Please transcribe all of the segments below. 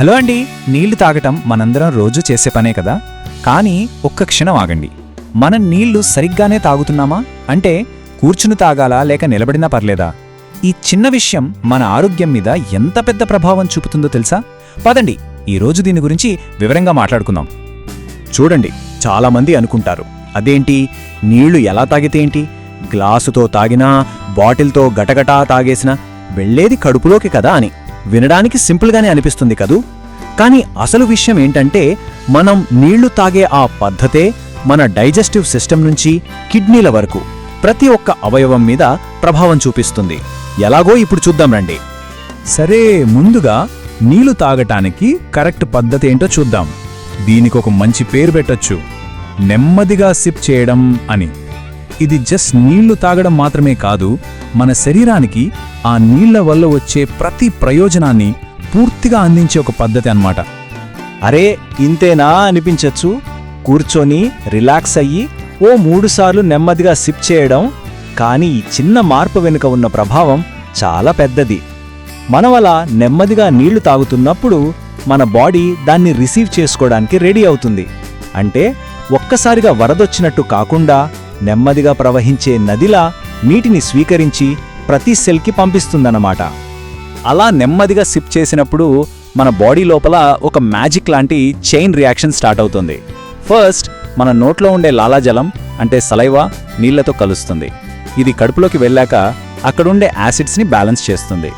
Hello అండి నీళ్ళు తాగటం మనందరం రోజు చేసే పనే కదా? కానీ ఒక్క క్షణం ఆగండి. మనం నీళ్ళు సరిగ్గానే తాగుతున్నామా? అంటే కూర్చుని తాగాలా లేక నిలబడినా పర్లేదా? ఈ చిన్న విషయం మన ఆరోగ్యం మీద ఎంత పెద్ద ప్రభావం చూపుతుందో తెలుసా? పదండి ఈ రోజు దీని గురించి వివరంగా మాట్లాడుకుందాం. చూడండి చాలామంది అనుకుంటారు. అదేంటి? నీళ్ళు ఎలా తాగితే ఏంటి? గ్లాసుతో తాగినా బాటిల్తో గటగటా తాగేసినా వెళ్ళేది కడుపులోకి కదా అని. వినడానికి సింపుల్గానే అనిపిస్తుంది కదూ? కానీ అసలు విషయం ఏంటంటే మనం నీళ్ళు తాగే ఆ పద్ధతే మన డైజెస్టివ్ సిస్టమ్ నుంచి కిడ్నీల వరకు ప్రతి ఒక్క అవయవం మీద ప్రభావం చూపిస్తుంది. ఎలాగో ఇప్పుడు చూద్దాం రండి. సరే ముందుగా నీళ్ళు తాగటానికి కరెక్ట్ పద్ధతి ఏంటో చూద్దాం. దీనికి ఒక మంచి పేరు పెట్టొచ్చు. నెమ్మదిగా సిప్ చేయడం అని. ఇది జస్ట్ నీళ్ళు తాగడం మాత్రమే కాదు మన శరీరానికి ఆ నీళ్ళ వల్ల వచ్చే ప్రతి ప్రయోజనాన్ని పూర్తిగా అందించే ఒక పద్ధతి అన్నమాట. అరే ఇంతేనా అనిపించచ్చు? కూర్చొని రిలాక్స్ అయ్యి ఓ మూడుసార్లు నెమ్మదిగా సిప్ చేయడం కానీ ఈ చిన్న మార్పు వెనుక ఉన్న ప్రభావం చాలా పెద్దది. మనం అలా నెమ్మదిగా నీళ్ళు తాగుతున్నప్పుడు మన బాడీ దాన్ని రిసీవ్ చేసుకోవడానికి రెడీ అవుతుంది. అంటే ఒక్కసారిగా వరదొచ్చినట్టు కాకుండా నెమ్మదిగా ప్రవహించే నదిలా నీటిని స్వీకరించి ప్రతి సెల్కి పంపిస్తుందన్నమాట. అలా నెమ్మదిగా సిప్ చేసినప్పుడు మన బాడీ లోపల ఒక మ్యాజిక్ లాంటి చైన్ రియాక్షన్ స్టార్ట్ అవుతుంది. ఫస్ట్ మన నోట్లో ఉండే లాలాజలం అంటే సలైవా నీళ్ళతో కలుస్తుంది. ఇది కడుపులోకి వెళ్ళాక అక్కడుండే యాసిడ్స్ని బ్యాలెన్స్ చేస్తుంది.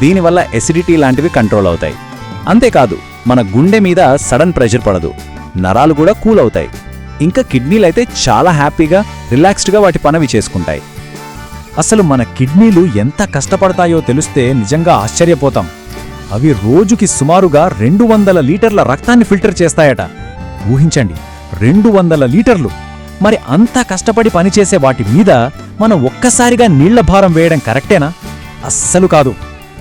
దీనివల్ల ఎసిడిటీ లాంటివి కంట్రోల్ అవుతాయి. అంతేకాదు మన గుండె మీద సడన్ ప్రెషర్ పడదు. నరాలు కూడా కూల్ అవుతాయి. ఇంకా కిడ్నీలు అయితే చాలా హ్యాపీగా రిలాక్స్డ్గా వాటి పనవి చేసుకుంటాయి. అసలు మన కిడ్నీలు ఎంత కష్టపడతాయో తెలిస్తే నిజంగా ఆశ్చర్యపోతాం. అవి రోజుకి సుమారుగా రెండు వందల లీటర్ల రక్తాన్ని ఫిల్టర్ చేస్తాయట. ఊహించండి రెండు వందల లీటర్లు. మరి అంత కష్టపడి పనిచేసే వాటి మీద మనం ఒక్కసారిగా నీళ్ళ భారం వేయడం కరెక్టేనా? అస్సలు కాదు.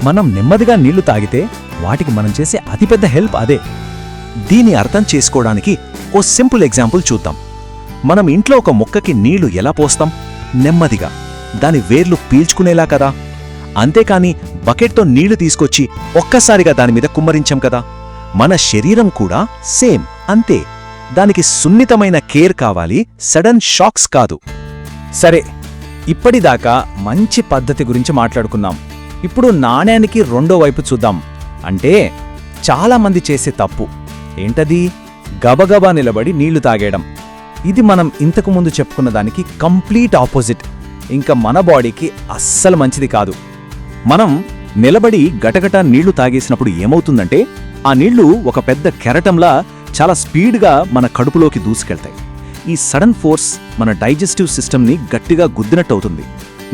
మనం నెమ్మదిగా నీళ్ళు తాగితే వాటికి మనం చేసే అతిపెద్ద హెల్ప్ అదే. దీని అర్థం చేసుకోవడానికి ఓ సింపుల్ ఎగ్జాంపుల్ చూద్దాం. మనం ఇంట్లో ఒక మొక్కకి నీళ్ళు ఎలా పోస్తాం? నెమ్మదిగా. దాని వేర్లు పీల్చుకునేలా కదా. అంతేకాని బకెట్తో నీళ్ళు తీసుకొచ్చి ఒక్కసారిగా దాని మీద కుమ్మరించాం కదా. మన శరీరం కూడా సేమ్ అంతే. దానికి సున్నితమైన కేర్ కావాలి సడన్ షాక్స్ కాదు. సరే ఇప్పటిదాకా మంచి పద్ధతి గురించి మాట్లాడుకున్నాం. ఇప్పుడు నాణ్యానికి రెండో వైపు చూద్దాం. అంటే చాలామంది చేసే తప్పు. ఏంటది? గబగబా నిలబడి నీళ్ళు తాగేయడం. ఇది మనం ఇంతకు ముందు చెప్పుకున్న దానికి కంప్లీట్ ఆపోజిట్. ఇంకా మన బాడీకి అస్సలు మంచిది కాదు. మనం నిలబడి గటగట నీళ్ళు తాగేసినప్పుడు ఏమవుతుందంటే ఆ నీళ్ళు ఒక పెద్ద కెరటంలా చాలా స్పీడ్గా మన కడుపులోకి దూసుకెళ్తాయి. ఈ సడన్ ఫోర్స్ మన డైజెస్టివ్ సిస్టమ్ని గట్టిగా గుద్దినట్టు అవుతుంది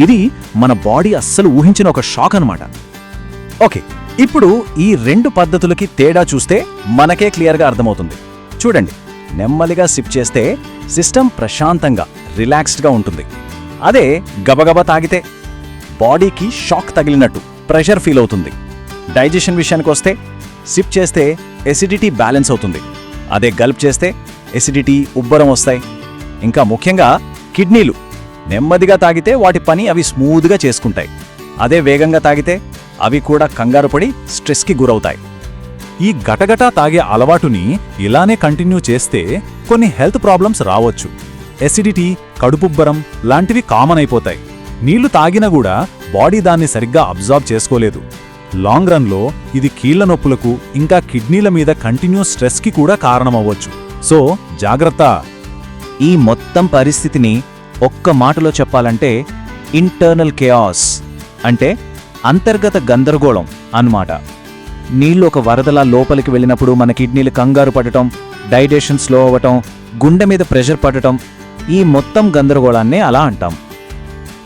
ఇది మన బాడీ అస్సలు ఊహించిన ఒక షాక్ అన్నమాట. ఓకే ఇప్పుడు ఈ రెండు పద్ధతులకి తేడా చూస్తే మనకే క్లియర్గా అర్థమవుతుంది. చూడండి నెమ్మదిగా సిప్ చేస్తే సిస్టమ్ ప్రశాంతంగా రిలాక్స్డ్గా ఉంటుంది. అదే గబగబా తాగితే బాడీకి షాక్ తగిలినట్టు ప్రెషర్ ఫీల్ అవుతుంది. డైజెషన్ విషయానికి వస్తే సిప్ చేస్తే ఎసిడిటీ బ్యాలెన్స్ అవుతుంది. అదే గల్ప్ చేస్తే ఎసిడిటీ ఉబ్బరం వస్తాయి. ఇంకా ముఖ్యంగా కిడ్నీలు నెమ్మదిగా తాగితే వాటి పని అవి స్మూత్గా చేసుకుంటాయి. అదే వేగంగా తాగితే అవి కూడా కంగారుపడి స్ట్రెస్కి గురవుతాయి. ఈ గటగటా తాగే అలవాటుని ఇలానే కంటిన్యూ చేస్తే కొన్ని హెల్త్ ప్రాబ్లమ్స్ రావచ్చు. ఎసిడిటీ కడుపుబ్బరం లాంటివి కామన్ అయిపోతాయి. నీళ్ళు తాగినా కూడా బాడీ దాన్ని సరిగ్గా అబ్జార్బ్ చేసుకోలేదు. లాంగ్ రన్లో ఇది కీళ్ళ నొప్పులకు ఇంకా కిడ్నీల మీద కంటిన్యూస్ స్ట్రెస్కి కూడా కారణమవ్వచ్చు. సో జాగ్రత్త! ఈ మొత్తం పరిస్థితిని ఒక్క మాటలో చెప్పాలంటే ఇంటర్నల్ కేఆస్ అంటే అంతర్గత గందరగోళం అన్నమాట. నీళ్ళు ఒక వరదలా లోపలికి వెళ్ళినప్పుడు మన కిడ్నీలు కంగారు పడటం డైజెషన్ స్లో అవ్వటం గుండె మీద ప్రెషర్ పడటం ఈ మొత్తం గందరగోళాన్నే అలా అంటాం.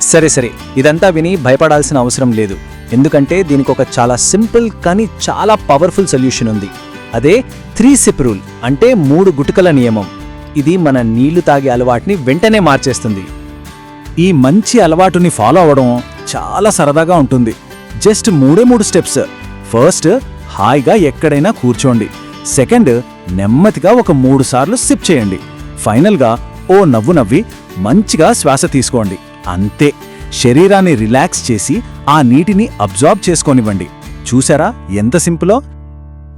సరే సరే ఇదంతా విని భయపడాల్సిన అవసరం లేదు. ఎందుకంటే దీనికి ఒక చాలా సింపుల్ కానీ చాలా పవర్ఫుల్ సొల్యూషన్ ఉంది. అదే త్రీ సిప్ రూల్ అంటే మూడు గుటుకల నియమం. ఇది మన నీళ్ళు తాగే అలవాటుని వెంటనే మార్చేస్తుంది. ఈ మంచి అలవాటుని ఫాలో అవ్వడం చాలా సరదాగా ఉంటుంది. జస్ట్ మూడే మూడు స్టెప్స్. ఫస్ట్ హాయిగా ఎక్కడైనా కూర్చోండి. సెకండ్ నెమ్మదిగా ఒక మూడు సార్లు సిప్ చేయండి. ఫైనల్గా ఓ నవ్వు నవ్వి మంచిగా శ్వాస తీసుకోండి. అంతే. శరీరాన్ని రిలాక్స్ చేసి ఆ నీటిని అబ్జార్బ్ చేసుకోనివ్వండి. చూసారా ఎంత సింపులో?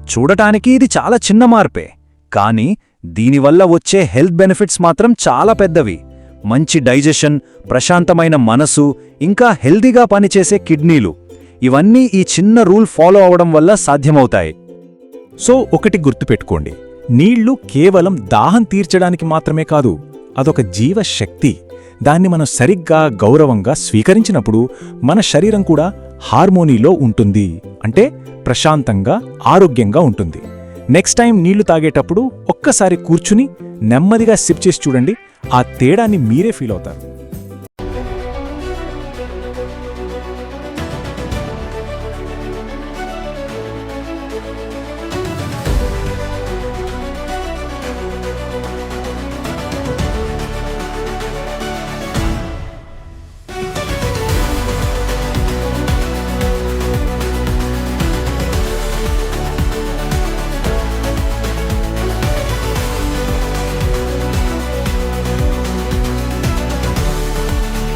చూడటానికి ఇది చాలా చిన్న మార్పే. కానీ దీనివల్ల వచ్చే హెల్త్ బెనిఫిట్స్ మాత్రం చాలా పెద్దవి. మంచి డైజెషన్ ప్రశాంతమైన మనసు ఇంకా హెల్దీగా పనిచేసే కిడ్నీలు. ఇవన్నీ ఈ చిన్న రూల్ ఫాలో అవడం వల్ల సాధ్యమవుతాయి. సో ఒకటి గుర్తుపెట్టుకోండి. నీళ్ళు కేవలం దాహం తీర్చడానికి మాత్రమే కాదు అదొక జీవశక్తి. దాన్ని మనం సరిగ్గా గౌరవంగా స్వీకరించినప్పుడు మన శరీరం కూడా హార్మోనీలో ఉంటుంది. అంటే ప్రశాంతంగా ఆరోగ్యంగా ఉంటుంది. నెక్స్ట్ టైం నీళ్ళు తాగేటప్పుడు ఒక్కసారి కూర్చుని నెమ్మదిగా సిప్ చేసి చూడండి. ఆ తేడాన్ని మీరే ఫీల్ అవుతారు.